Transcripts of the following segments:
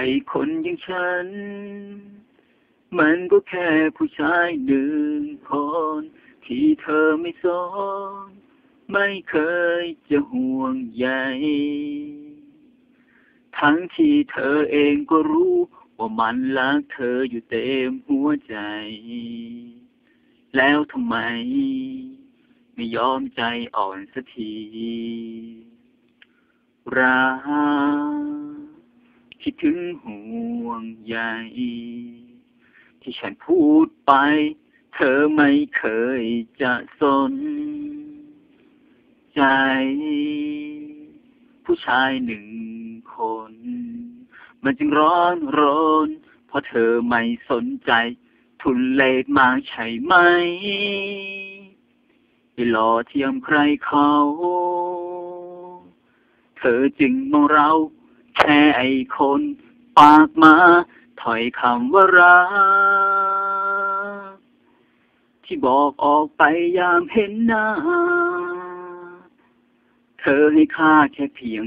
อ้คนอย่างฉัน มันก็แค่ผู้ชายหนึ่งคน ที่เธอไม่สนไม่เคยจะห่วงใยทั้งที่เธอเองก็รู้ว่ามันรักเธออยู่เต็มหัวใจ แล้วทำไม ไม่ยอมใจอ่อนสักทีรัก คิดถึงห่วงใยที่ฉันพูดไป เธอไม่เคยจะสน ใจ ผู้ชายหนึ่งคน มันจึงร้อนรน เพราะเธอไม่สนใจ ทุนเลดมาใช่ไหมไปหล่อเทียมใครเขา เธอจึงมองเรา แค่ไอคนปากมาถอยคำว่ารัก ที่บอกออกไปยามเห็นหน้า เธอให้ค่าแค่เพียง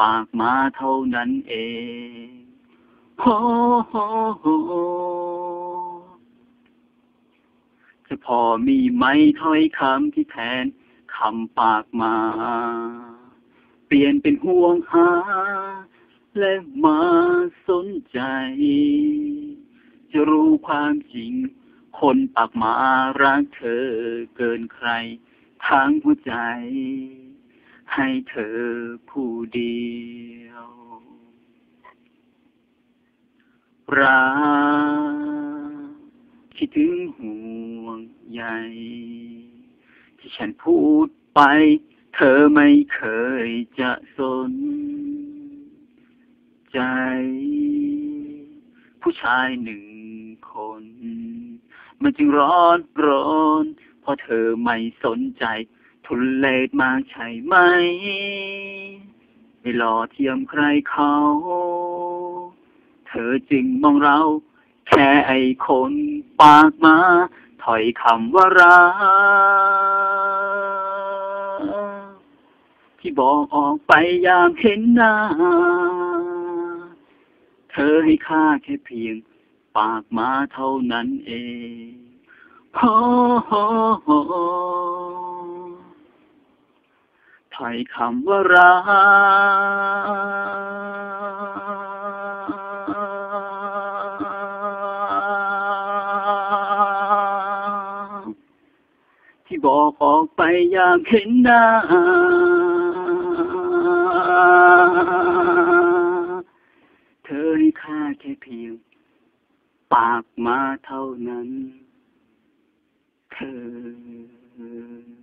ปากมาเท่านั้นเองโฮโฮโฮจะพอมีไหมถ้อยคำที่แทนคำปากมา เปลี่ยนเป็นห่วงหา และมาสนใจ จะรู้ความจริง คนปากมารักเธอเกินใคร ทั้งหัวใจ ให้เธอผู้เดียว รักคิดถึงห่วงใยที่ฉันพูดไป เธอไม่เคยจะสน ใจ ผู้ชายหนึ่งคน มันจึงร้อนร้อนเพราะเธอไม่สนใจ ทุนเลดมากใช่ไหม ไม่หล่อเทียมใครเขา เธอจึงมองเรา แค่ไอคนปากมา ถอยคำว่ารักที่บอกออกไปยามเห็นหน้า เธอให้ค่าแค่เพียง ปากมาเท่านั้นเองโฮโฮโฮถอยคำว่ารักที่บอกออกไปยามเห็นหน้า เพียง ปากมาเท่านั้น เธอ